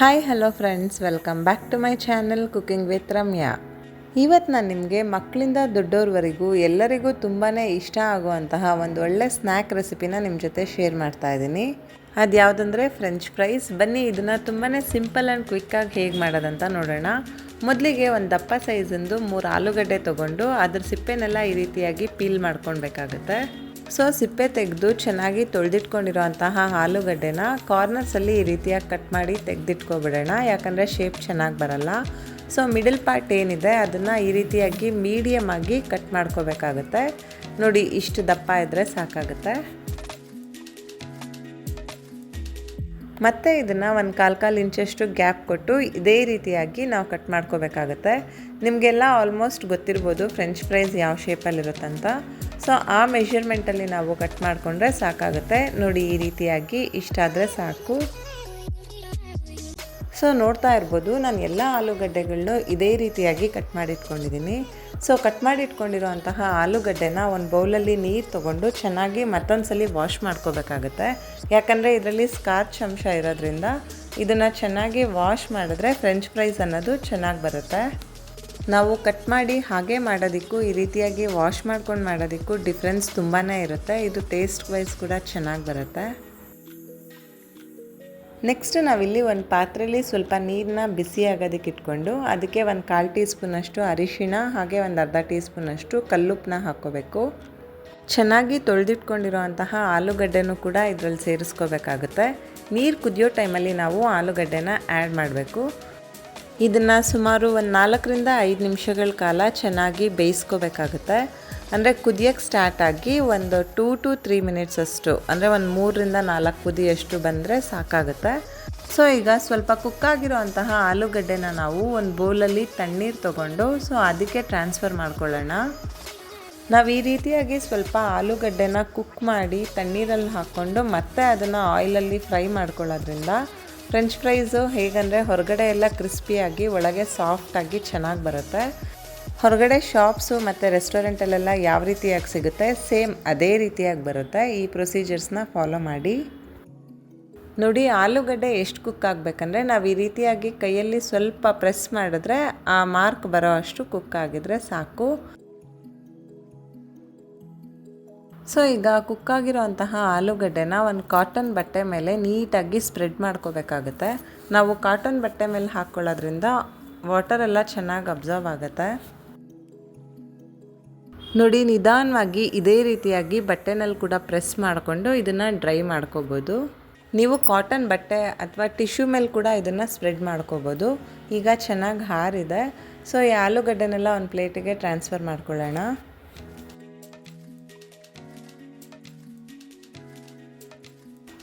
Hi hello friends welcome back to my channel cooking with Ramya ಇವತ್ತು ನಾನು ನಿಮಗೆ ಮಕ್ಕಳಿಂದ ದೊಡ್ಡೋರ್ವರೆಗೂ ಎಲ್ಲರಿಗೂ ತುಂಬಾ ಇಷ್ಟ ಆಗುವಂತಹ ಒಂದು ಒಳ್ಳೆ ಸ್ನ್ಯಾಕ್ ರೆಸಿಪಿನ ನಿಮ್ಮ ಜೊತೆ ಶೇರ್ ಮಾಡ್ತಾ ಇದ್ದೀನಿ ಅದು ಯಾವುದಂದ್ರೆ ಫ್ರೆಂಚ್ ಫ್ರೈಸ್ ಬನ್ನಿ, ಇದನ್ನು ತುಂಬಾ ಸಿಂಪಲ್ ಆ್ಯಂಡ್ ಕ್ವಿಕ್ಕಾಗಿ ಹೇಗೆ ಮಾಡೋದಂತ ನೋಡೋಣ. ಮೊದಲಿಗೆ ಒಂದು ದಪ್ಪ ಸೈಜಿಂದು ಮೂರು ಆಲೂಗಡ್ಡೆ ತೊಗೊಂಡು ಅದ್ರ ಸಿಪ್ಪೆನೆಲ್ಲ ಈ ರೀತಿಯಾಗಿ ಪೀಲ್ ಮಾಡ್ಕೊಳ್ಬೇಕಾಗುತ್ತೆ. ಸೊ ಸಿಪ್ಪೆ ತೆಗೆದು ಚೆನ್ನಾಗಿ ತೊಳೆದಿಟ್ಕೊಂಡಿರೋಂತಹ ಆಲೂಗಡ್ಡೆನ ಕಾರ್ನರ್ಸಲ್ಲಿ ಈ ರೀತಿಯಾಗಿ ಕಟ್ ಮಾಡಿ ತೆಗೆದಿಟ್ಕೊಬಿಡೋಣ. ಯಾಕಂದರೆ ಶೇಪ್ ಚೆನ್ನಾಗಿ ಬರಲ್ಲ. ಸೊ ಮಿಡಲ್ ಪಾರ್ಟ್ ಏನಿದೆ, ಅದನ್ನು ಈ ರೀತಿಯಾಗಿ ಮೀಡಿಯಮ್ ಆಗಿ ಕಟ್ ಮಾಡ್ಕೋಬೇಕಾಗುತ್ತೆ. ನೋಡಿ, ಇಷ್ಟು ದಪ್ಪ ಇದ್ದರೆ ಸಾಕಾಗುತ್ತೆ. ಮತ್ತು ಇದನ್ನು ಒಂದು ಕಾಲು ಕಾಲು ಇಂಚಷ್ಟು ಗ್ಯಾಪ್ ಕೊಟ್ಟು ಇದೇ ರೀತಿಯಾಗಿ ನಾವು ಕಟ್ ಮಾಡ್ಕೋಬೇಕಾಗತ್ತೆ. ನಿಮಗೆಲ್ಲ ಆಲ್ಮೋಸ್ಟ್ ಗೊತ್ತಿರ್ಬೋದು ಫ್ರೆಂಚ್ ಫ್ರೈಸ್ ಯಾವ ಶೇಪಲ್ಲಿರುತ್ತಂತ ಸೊ ಆ ಮೆಷರ್ಮೆಂಟಲ್ಲಿ ನಾವು ಕಟ್ ಮಾಡಿಕೊಂಡ್ರೆ ಸಾಕಾಗುತ್ತೆ. ನೋಡಿ, ಈ ರೀತಿಯಾಗಿ ಇಷ್ಟಾದರೆ ಸಾಕು. ಸೊ ನೋಡ್ತಾ ಇರ್ಬೋದು, ನಾನು ಎಲ್ಲ ಆಲೂಗಡ್ಡೆಗಳನ್ನೂ ಇದೇ ರೀತಿಯಾಗಿ ಕಟ್ ಮಾಡಿ ಇಟ್ಕೊಂಡಿದ್ದೀನಿ ಸೊ ಕಟ್ ಮಾಡಿ ಇಟ್ಕೊಂಡಿರೋ ಅಂತಹ ಆಲೂಗಡ್ಡೆನ ಒಂದು ಬೌಲಲ್ಲಿ ನೀರು ತೊಗೊಂಡು ಚೆನ್ನಾಗಿ ಮತ್ತೊಂದು ಸಲ ವಾಶ್ ಮಾಡ್ಕೋಬೇಕಾಗುತ್ತೆ. ಯಾಕಂದರೆ ಇದರಲ್ಲಿ ಸ್ಕಾಚ್ ಅಂಶ ಇರೋದ್ರಿಂದ ಇದನ್ನು ಚೆನ್ನಾಗಿ ವಾಶ್ ಮಾಡಿದ್ರೆ ಫ್ರೆಂಚ್ ಫ್ರೈಸ್ ಅನ್ನೋದು ಚೆನ್ನಾಗಿ ಬರುತ್ತೆ. ನಾವು ಕಟ್ ಮಾಡಿ ಹಾಗೆ ಮಾಡೋದಕ್ಕೂ, ಈ ರೀತಿಯಾಗಿ ವಾಶ್ ಮಾಡ್ಕೊಂಡು ಮಾಡೋದಕ್ಕೂ ಡಿಫ್ರೆನ್ಸ್ ತುಂಬಾ ಇರುತ್ತೆ. ಇದು ಟೇಸ್ಟ್ ವೈಸ್ ಕೂಡ ಚೆನ್ನಾಗಿ ಬರುತ್ತೆ. ನೆಕ್ಸ್ಟ್ ನಾವಿಲ್ಲಿ ಒಂದು ಪಾತ್ರೆಯಲ್ಲಿ ಸ್ವಲ್ಪ ನೀರನ್ನ ಬಿಸಿ ಆಗೋದಕ್ಕೆ ಇಟ್ಕೊಂಡು ಅದಕ್ಕೆ ಒಂದು ಕಾಲು ಟೀ ಸ್ಪೂನಷ್ಟು ಅರಿಶಿಣ ಹಾಗೆ ಒಂದು ಅರ್ಧ ಟೀ ಸ್ಪೂನಷ್ಟು ಕಲ್ಲುಪ್ಪನ್ನ ಹಾಕ್ಕೋಬೇಕು. ಚೆನ್ನಾಗಿ ತೊಳೆದಿಟ್ಕೊಂಡಿರುವಂತಹ ಆಲೂಗಡ್ಡೆನೂ ಕೂಡ ಇದರಲ್ಲಿ ಸೇರಿಸ್ಕೋಬೇಕಾಗುತ್ತೆ. ನೀರು ಕುದಿಯೋ ಟೈಮಲ್ಲಿ ನಾವು ಆಲೂಗಡ್ಡೆನ ಆ್ಯಡ್ ಮಾಡಬೇಕು. ಇದನ್ನು ಸುಮಾರು ಒಂದು ನಾಲ್ಕರಿಂದ ಐದು ನಿಮಿಷಗಳ ಕಾಲ ಚೆನ್ನಾಗಿ ಬೇಯಿಸ್ಕೋಬೇಕಾಗುತ್ತೆ. ಅಂದರೆ ಕುದಿಯೋಕ್ಕೆ ಸ್ಟಾರ್ಟ್ ಆಗಿ ಒಂದು ಟೂ ಟು ತ್ರೀ ಮಿನಿಟ್ಸ್ ಅಷ್ಟು, ಅಂದರೆ ಒಂದು ಮೂರರಿಂದ ನಾಲ್ಕು ಕುದಿಯಷ್ಟು ಬಂದರೆ ಸಾಕಾಗುತ್ತೆ. ಸೊ ಈಗ ಸ್ವಲ್ಪ ಕುಕ್ಕಾಗಿರೋ ಅಂತಹ ಆಲೂಗಡ್ಡೆನ ನಾವು ಒಂದು ಬೌಲಲ್ಲಿ ತಣ್ಣೀರು ತೊಗೊಂಡು ಸೊ ಅದಕ್ಕೆ ಟ್ರಾನ್ಸ್ಫರ್ ಮಾಡ್ಕೊಳ್ಳೋಣ. ನಾವು ಈ ರೀತಿಯಾಗಿ ಸ್ವಲ್ಪ ಆಲೂಗಡ್ಡೆನ ಕುಕ್ ಮಾಡಿ ತಣ್ಣೀರಲ್ಲಿ ಹಾಕ್ಕೊಂಡು ಮತ್ತೆ ಅದನ್ನು ಆಯಿಲಲ್ಲಿ ಫ್ರೈ ಮಾಡ್ಕೊಳ್ಳೋದ್ರಿಂದ ಫ್ರೆಂಚ್ ಫ್ರೈಸು ಹೇಗಂದರೆ ಹೊರಗಡೆ ಎಲ್ಲ ಕ್ರಿಸ್ಪಿಯಾಗಿ ಒಳಗೆ ಸಾಫ್ಟಾಗಿ ಚೆನ್ನಾಗಿ ಬರುತ್ತೆ. ಹೊರಗಡೆ ಶಾಪ್ಸು ಮತ್ತು ರೆಸ್ಟೋರೆಂಟಲ್ಲೆಲ್ಲ ಯಾವ ರೀತಿಯಾಗಿ ಸಿಗುತ್ತೆ? ಸೇಮ್ ಅದೇ ರೀತಿಯಾಗಿ ಬರುತ್ತೆ. ಈ ಪ್ರೊಸೀಜರ್ಸ್ನ ಫಾಲೋ ಮಾಡಿ. ನೋಡಿ, ಆಲೂಗಡ್ಡೆ ಎಷ್ಟು ಕುಕ್ ಆಗಬೇಕಂದ್ರೆ ನಾವು ಈ ರೀತಿಯಾಗಿ ಕೈಯಲ್ಲಿ ಸ್ವಲ್ಪ ಪ್ರೆಸ್ ಮಾಡಿದ್ರೆ ಆ ಮಾರ್ಕ್ ಬರೋ ಅಷ್ಟು ಕುಕ್ ಆಗಿದ್ರೆ ಸಾಕು. ಸೊ ಈಗ ಕುಕ್ ಅಂತಹ ಆಲೂಗಡ್ಡೆನ ಒಂದು ಕಾಟನ್ ಬಟ್ಟೆ ಮೇಲೆ ನೀಟಾಗಿ ಸ್ಪ್ರೆಡ್ ಮಾಡ್ಕೋಬೇಕಾಗುತ್ತೆ. ನಾವು ಕಾಟನ್ ಬಟ್ಟೆ ಮೇಲೆ ಹಾಕ್ಕೊಳ್ಳೋದ್ರಿಂದ ಎಲ್ಲ ಚೆನ್ನಾಗಿ ಅಬ್ಸರ್ವ್ ಆಗುತ್ತೆ. ನೋಡಿ, ನಿಧಾನವಾಗಿ ಇದೇ ರೀತಿಯಾಗಿ ಬಟ್ಟೆನಲ್ಲಿ ಕೂಡ ಪ್ರೆಸ್ ಮಾಡಿಕೊಂಡು ಇದನ್ನು ಡ್ರೈ ಮಾಡ್ಕೋಬೋದು. ನೀವು ಕಾಟನ್ ಬಟ್ಟೆ ಅಥವಾ ಟಿಶ್ಯೂ ಮೇಲೆ ಕೂಡ ಇದನ್ನು ಸ್ಪ್ರೆಡ್ ಮಾಡ್ಕೋಬೋದು. ಈಗ ಚೆನ್ನಾಗಿ ಹಾರಿದೆ. ಸೊ, ಈ ಆಲೂಗಡ್ಡೆನೆಲ್ಲ ಒಂದು ಪ್ಲೇಟಿಗೆ ಟ್ರಾನ್ಸ್ಫರ್ ಮಾಡ್ಕೊಳ್ಳೋಣ.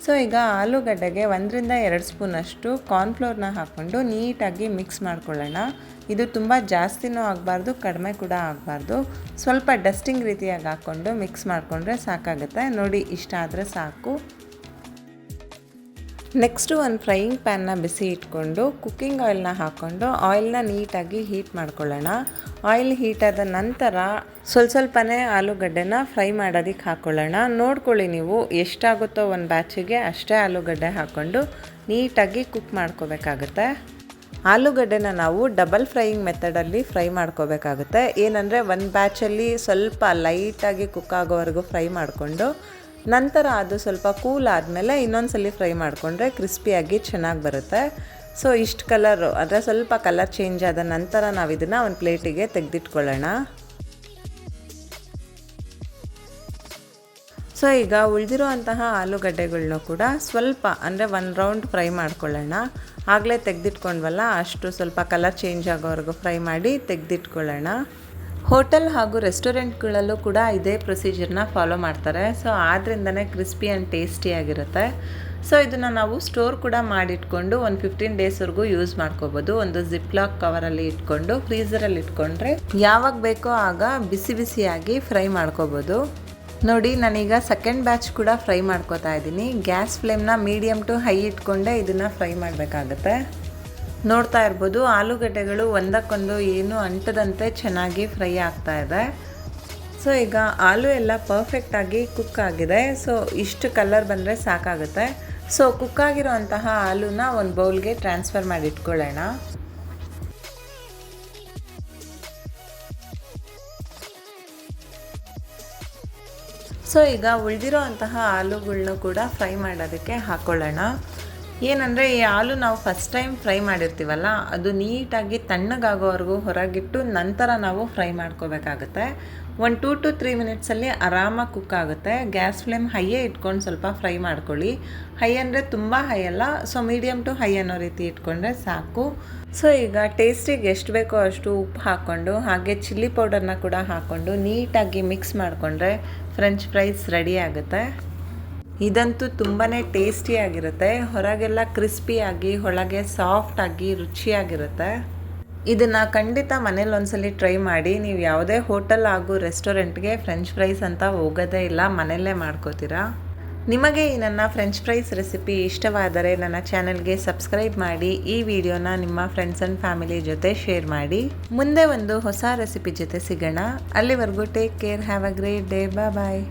ಸೊ ಈಗ ಆಲೂಗಡ್ಡೆಗೆ ಒಂದರಿಂದ ಎರಡು ಸ್ಪೂನಷ್ಟು ಕಾರ್ನ್ಫ್ಲೋರ್ನ ಹಾಕ್ಕೊಂಡು ನೀಟಾಗಿ ಮಿಕ್ಸ್ ಮಾಡ್ಕೊಳ್ಳೋಣ. ಇದು ತುಂಬ ಜಾಸ್ತಿನೂ ಆಗಬಾರ್ದು, ಕಡಿಮೆ ಕೂಡ ಆಗಬಾರ್ದು. ಸ್ವಲ್ಪ ಡಸ್ಟಿಂಗ್ ರೀತಿಯಾಗಿ ಹಾಕ್ಕೊಂಡು ಮಿಕ್ಸ್ ಮಾಡಿಕೊಂಡ್ರೆ ಸಾಕಾಗುತ್ತೆ. ನೋಡಿ, ಇಷ್ಟ ಆದರೆ ಸಾಕು. ನೆಕ್ಸ್ಟು ಒಂದು ಫ್ರೈಯಿಂಗ್ ಪ್ಯಾನ್ನ ಬಿಸಿ ಇಟ್ಕೊಂಡು, ಕುಕ್ಕಿಂಗ್ ಆಯಿಲ್ನ ಹಾಕ್ಕೊಂಡು ಆಯಿಲ್ನ ನೀಟಾಗಿ ಹೀಟ್ ಮಾಡ್ಕೊಳ್ಳೋಣ. ಆಯಿಲ್ ಹೀಟಾದ ನಂತರ ಸ್ವಲ್ಪ ಸ್ವಲ್ಪನೇ ಆಲೂಗಡ್ಡೆನ ಫ್ರೈ ಮಾಡೋದಕ್ಕೆ ಹಾಕ್ಕೊಳ್ಳೋಣ ನೋಡ್ಕೊಳ್ಳಿ ನೀವು ಎಷ್ಟಾಗುತ್ತೋ ಒಂದು ಬ್ಯಾಚಿಗೆ ಅಷ್ಟೇ ಆಲೂಗಡ್ಡೆ ಹಾಕ್ಕೊಂಡು ನೀಟಾಗಿ ಕುಕ್ ಮಾಡ್ಕೋಬೇಕಾಗುತ್ತೆ. ಆಲೂಗಡ್ಡೆನ ನಾವು ಡಬಲ್ ಫ್ರೈಯಿಂಗ್ ಮೆಥಡಲ್ಲಿ ಫ್ರೈ ಮಾಡ್ಕೋಬೇಕಾಗುತ್ತೆ. ಏನಂದರೆ ಒಂದು ಬ್ಯಾಚಲ್ಲಿ ಸ್ವಲ್ಪ ಲೈಟಾಗಿ ಕುಕ್ ಆಗೋವರೆಗೂ ಫ್ರೈ ಮಾಡಿಕೊಂಡು ನಂತರ ಅದು ಸ್ವಲ್ಪ ಕೂಲ್ ಆದಮೇಲೆ ಇನ್ನೊಂದು ಸಲ ಫ್ರೈ ಮಾಡಿಕೊಂಡ್ರೆ ಕ್ರಿಸ್ಪಿಯಾಗಿ ಚೆನ್ನಾಗಿ ಬರುತ್ತೆ. ಸೊ ಇಷ್ಟು ಕಲರು ಅಂದರೆ ಸ್ವಲ್ಪ ಕಲರ್ ಚೇಂಜ್ ಆದ ನಂತರ ನಾವು ಇದನ್ನು ಒಂದು ಪ್ಲೇಟಿಗೆ ತೆಗೆದಿಟ್ಕೊಳ್ಳೋಣ. ಸೊ ಈಗ ಉಳಿದಿರೋ ಅಂತಹ ಆಲೂಗಡ್ಡೆಗಳನ್ನೂ ಕೂಡ ಸ್ವಲ್ಪ, ಅಂದರೆ ಒನ್ ರೌಂಡ್ ಫ್ರೈ ಮಾಡ್ಕೊಳ್ಳೋಣ. ಆಗಲೇ ತೆಗೆದಿಟ್ಕೊಂಡ್ವಲ್ಲ, ಅಷ್ಟು ಸ್ವಲ್ಪ ಕಲರ್ ಚೇಂಜ್ ಆಗೋವರೆಗೂ ಫ್ರೈ ಮಾಡಿ ತೆಗೆದಿಟ್ಕೊಳ್ಳೋಣ. ಹೋಟೆಲ್ ಹಾಗೂ ರೆಸ್ಟೋರೆಂಟ್ಗಳಲ್ಲೂ ಕೂಡ ಇದೇ ಪ್ರೊಸೀಜರ್ನ ಫಾಲೋ ಮಾಡ್ತಾರೆ. ಸೊ ಆದ್ದರಿಂದನೇ ಕ್ರಿಸ್ಪಿ ಆ್ಯಂಡ್ ಟೇಸ್ಟಿಯಾಗಿರುತ್ತೆ ಸೊ, ಇದನ್ನು ನಾವು ಸ್ಟೋರ್ ಕೂಡ ಮಾಡಿಟ್ಕೊಂಡು ಒಂದು ಫಿಫ್ಟೀನ್ ಡೇಸ್ವರೆಗೂ ಯೂಸ್ ಮಾಡ್ಕೋಬೋದು. ಒಂದು ಜಿಪ್ಲಾಕ್ ಕವರಲ್ಲಿ ಇಟ್ಕೊಂಡು ಫ್ರೀಸರಲ್ಲಿ ಇಟ್ಕೊಂಡ್ರೆ ಯಾವಾಗ ಬೇಕೋ ಆಗ ಬಿಸಿ ಬಿಸಿಯಾಗಿ ಫ್ರೈ ಮಾಡ್ಕೋಬೋದು. ನೋಡಿ, ನಾನೀಗ ಸೆಕೆಂಡ್ ಬ್ಯಾಚ್ ಕೂಡ ಫ್ರೈ ಮಾಡ್ಕೋತಾ ಇದ್ದೀನಿ. ಗ್ಯಾಸ್ ಫ್ಲೇಮ್ನ ಮೀಡಿಯಮ್ ಟು ಹೈ ಇಟ್ಕೊಂಡೇ ಇದನ್ನು ಫ್ರೈ ಮಾಡಬೇಕಾಗತ್ತೆ. ನೋಡ್ತಾ ಇರ್ಬೋದು, ಆಲೂಗಡ್ಡೆಗಳು ಒಂದಕ್ಕೊಂದು ಏನು ಅಂಟದಂತೆ ಚೆನ್ನಾಗಿ ಫ್ರೈ ಆಗ್ತಾ ಇದೆ. ಸೊ, ಈಗ ಆಲೂ ಎಲ್ಲ ಪರ್ಫೆಕ್ಟಾಗಿ ಕುಕ್ ಆಗಿದೆ. ಸೊ, ಇಷ್ಟು ಕಲರ್ ಬಂದರೆ ಸಾಕಾಗುತ್ತೆ. ಸೊ ಕುಕ್ಕಾಗಿರೋಂತಹ ಆಲೂನ ಒಂದು ಬೌಲ್ಗೆ ಟ್ರಾನ್ಸ್ಫರ್ ಮಾಡಿ ಇಟ್ಕೊಳ್ಳೋಣ. ಸೊ, ಈಗ ಉಳಿದಿರೋ ಅಂತಹ ಆಲೂಗಳನ್ನೂ ಕೂಡ ಫ್ರೈ ಮಾಡೋದಕ್ಕೆ ಹಾಕ್ಕೊಳ್ಳೋಣ ಏನಂದರೆ, ಈ ಹಾಲು ನಾವು ಫಸ್ಟ್ ಟೈಮ್ ಫ್ರೈ ಮಾಡಿರ್ತೀವಲ್ಲ, ಅದು ನೀಟಾಗಿ ತಣ್ಣಗಾಗೋವರೆಗೂ ಹೊರಗಿಟ್ಟು ನಂತರ ನಾವು ಫ್ರೈ ಮಾಡ್ಕೋಬೇಕಾಗುತ್ತೆ. ಒಂದು ಟೂ ಟು ತ್ರೀ ಮಿನಿಟ್ಸಲ್ಲಿ ಆರಾಮಾಗಿ ಕುಕ್ ಆಗುತ್ತೆ. ಗ್ಯಾಸ್ ಫ್ಲೇಮ್ ಹೈಯೇ ಇಟ್ಕೊಂಡು ಸ್ವಲ್ಪ ಫ್ರೈ ಮಾಡ್ಕೊಳ್ಳಿ. ಹೈ ಅಂದರೆ ತುಂಬ ಹೈ ಅಲ್ಲ ಸೊ ಮೀಡಿಯಮ್ ಟು ಹೈ ಅನ್ನೋ ರೀತಿ ಇಟ್ಕೊಂಡ್ರೆ ಸಾಕು. ಸೊ ಈಗ ಟೇಸ್ಟಿಗೆ ಎಷ್ಟು ಬೇಕೋ ಅಷ್ಟು ಉಪ್ಪು ಹಾಕ್ಕೊಂಡು, ಹಾಗೆ ಚಿಲ್ಲಿ ಪೌಡರ್ನ ಕೂಡ ಹಾಕ್ಕೊಂಡು ನೀಟಾಗಿ ಮಿಕ್ಸ್ ಮಾಡಿಕೊಂಡ್ರೆ ಫ್ರೆಂಚ್ ಫ್ರೈಸ್ ರೆಡಿ ಆಗುತ್ತೆ. ಇದಂತೂ ತುಂಬಾ ಟೇಸ್ಟಿಯಾಗಿರುತ್ತೆ ಹೊರಗೆಲ್ಲ ಕ್ರಿಸ್ಪಿಯಾಗಿ ಒಳಗೆ ಸಾಫ್ಟಾಗಿ ರುಚಿಯಾಗಿರುತ್ತೆ. ಇದನ್ನು ಖಂಡಿತ ಮನೇಲಿ ಒಂದ್ಸಲಿ ಟ್ರೈ ಮಾಡಿ. ನೀವು ಯಾವುದೇ ಹೋಟೆಲ್ ಹಾಗೂ ರೆಸ್ಟೋರೆಂಟ್ಗೆ ಫ್ರೆಂಚ್ ಫ್ರೈಸ್ ಅಂತ ಹೋಗೋದೇ ಇಲ್ಲ. ಮನೆಯಲ್ಲೇ ಮಾಡ್ಕೋತೀರಾ? ನಿಮಗೆ ಈ ನನ್ನ ಫ್ರೆಂಚ್ ಫ್ರೈಸ್ ರೆಸಿಪಿ ಇಷ್ಟವಾದರೆ ನನ್ನ ಚಾನೆಲ್ಗೆ ಸಬ್ಸ್ಕ್ರೈಬ್ ಮಾಡಿ. ಈ ವಿಡಿಯೋನ ನಿಮ್ಮ ಫ್ರೆಂಡ್ಸ್ ಆ್ಯಂಡ್ ಫ್ಯಾಮಿಲಿ ಜೊತೆ ಶೇರ್ ಮಾಡಿ. ಮುಂದೆ ಒಂದು ಹೊಸ ರೆಸಿಪಿ ಜೊತೆ ಸಿಗೋಣ. ಅಲ್ಲಿವರೆಗೂ take care have a great day bye